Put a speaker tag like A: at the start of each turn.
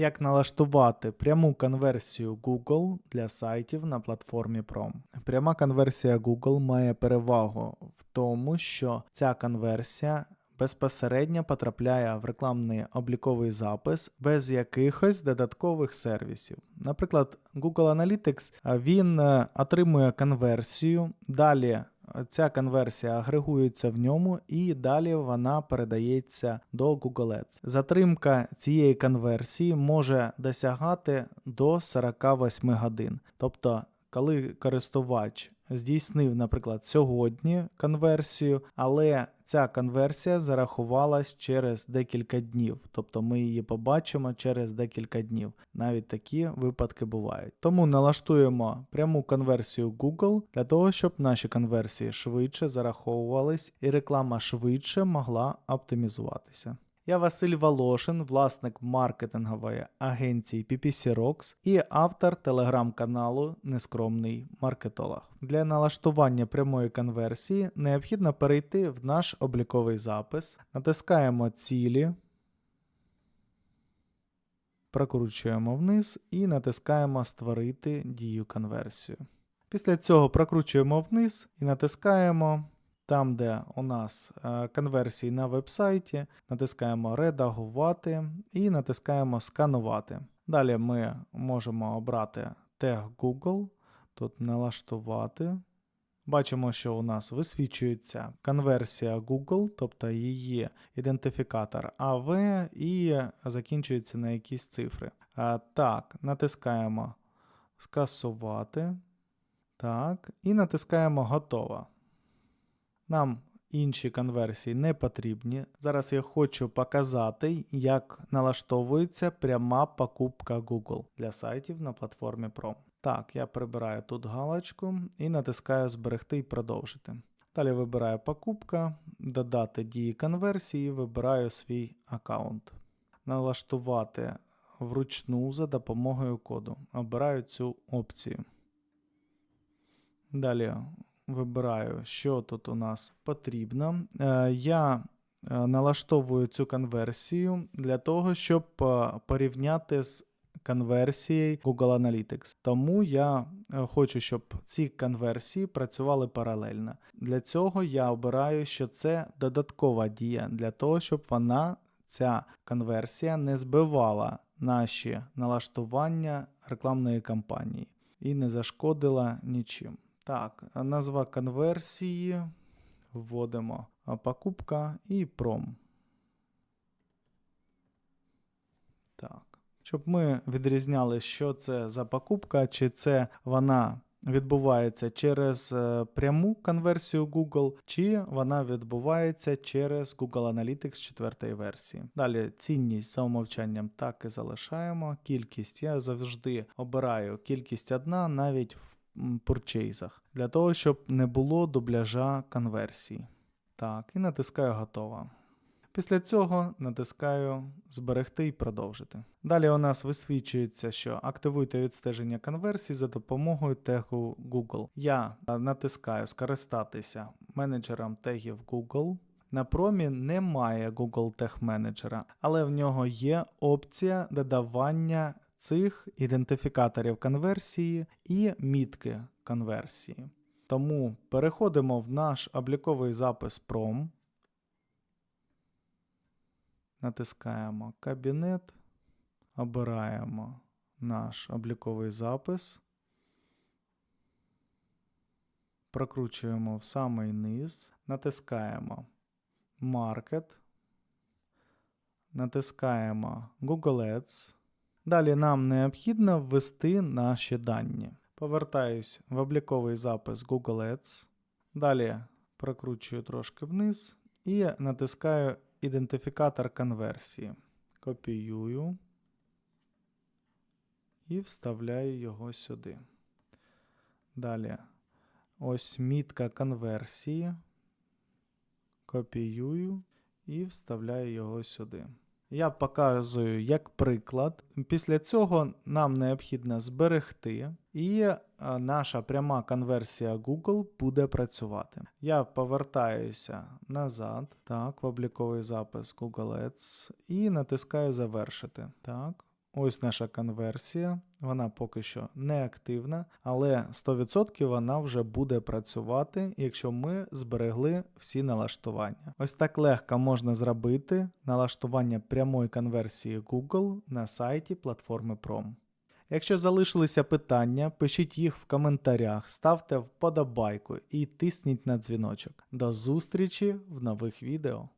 A: Як налаштувати пряму конверсію Google для сайтів на платформі Prom? Пряма конверсія Google має перевагу в тому, що ця конверсія безпосередньо потрапляє в рекламний обліковий запис без якихось додаткових сервісів. Наприклад, Google Analytics він е, отримує конверсію, далі ця конверсія агрегується в ньому і далі вона передається до Google Ads. Затримка цієї конверсії може досягати до 48 годин. Тобто, коли користувач здійснив, наприклад, сьогодні конверсію, але ця конверсія зарахувалась через декілька днів, тобто ми її побачимо через декілька днів. Навіть такі випадки бувають. Тому налаштуємо пряму конверсію Google для того, щоб наші конверсії швидше зараховувались і реклама швидше могла оптимізуватися. Я Василь Волошин, власник маркетингової агенції PPC Rocks і автор телеграм-каналу Нескромний маркетолог. Для налаштування прямої конверсії необхідно перейти в наш обліковий запис, натискаємо цілі, прокручуємо вниз і натискаємо Створити дію конверсію. Після цього прокручуємо вниз і натискаємо там, де у нас е, конверсії на вебсайті, натискаємо Редагувати і натискаємо Сканувати. Далі ми можемо обрати тег Google, тут налаштувати. Бачимо, що у нас висвічується конверсія Google, тобто її ідентифікатор AV і закінчується на якісь цифри. Так, натискаємо Скасувати. Так, і натискаємо Готово. Нам інші конверсії не потрібні. Зараз я хочу показати, як налаштовується пряма покупка Google для сайтів на платформі Prom. Так, я прибираю тут галочку і натискаю Зберегти і продовжити. Далі вибираю покупка, додати дії конверсії, вибираю свій аккаунт. Налаштувати вручну за допомогою коду. Обираю цю опцію. Далі вибираю, що тут у нас потрібно. Е, Я е, налаштовую цю конверсію для того, щоб е, порівняти з конверсією Google Analytics. Тому я хочу, щоб ці конверсії працювали паралельно. Для цього я обираю, що це додаткова дія, для того, щоб вона, ця конверсія, не збивала наші налаштування рекламної кампанії і не зашкодила нічим. Так, назва конверсії. Вводимо покупка і пром. Так. Щоб ми відрізняли, що це за покупка, чи це вона відбувається через е, пряму конверсію Google, чи вона відбувається через Google Analytics 4 версії. Далі цінність за умовчанням так і залишаємо. Кількість я завжди обираю кількість одна навіть в пурчейзах, для того, щоб не було дубляжа конверсії. Так, і натискаю готово. Після цього натискаю Зберегти і продовжити. Далі у нас висвічується, що активуйте відстеження конверсій за допомогою тегу Google. Я натискаю скористатися менеджером тегів Google. На промі немає Google Tag менеджера, але в нього є опція додавання цих ідентифікаторів конверсії і мітки конверсії. Тому переходимо в наш обліковий запис PROM, натискаємо Кабінет, обираємо наш обліковий запис, прокручуємо в самий низ, натискаємо Market, натискаємо Google Ads. Далі нам необхідно ввести наші дані. Повертаюсь в обліковий запис Google Ads. Далі прокручую трошки вниз і натискаю ідентифікатор конверсії. Копіюю і вставляю його сюди. Далі ось мітка конверсії. Копіюю і вставляю його сюди. Я показую як приклад. Після цього нам необхідно зберегти, і е, наша пряма конверсія Google буде працювати. Я повертаюся назад, так, в обліковий запис Google Ads і натискаю Завершити. Так, Ось наша конверсія. Вона поки що не активна, але 100% вона вже буде працювати, якщо ми зберегли всі налаштування. Ось так легко можна зробити налаштування прямої конверсії Google на сайті платформи Prom. Якщо залишилися питання, пишіть їх в коментарях, ставте вподобайку і тисніть на дзвіночок. До зустрічі в нових відео.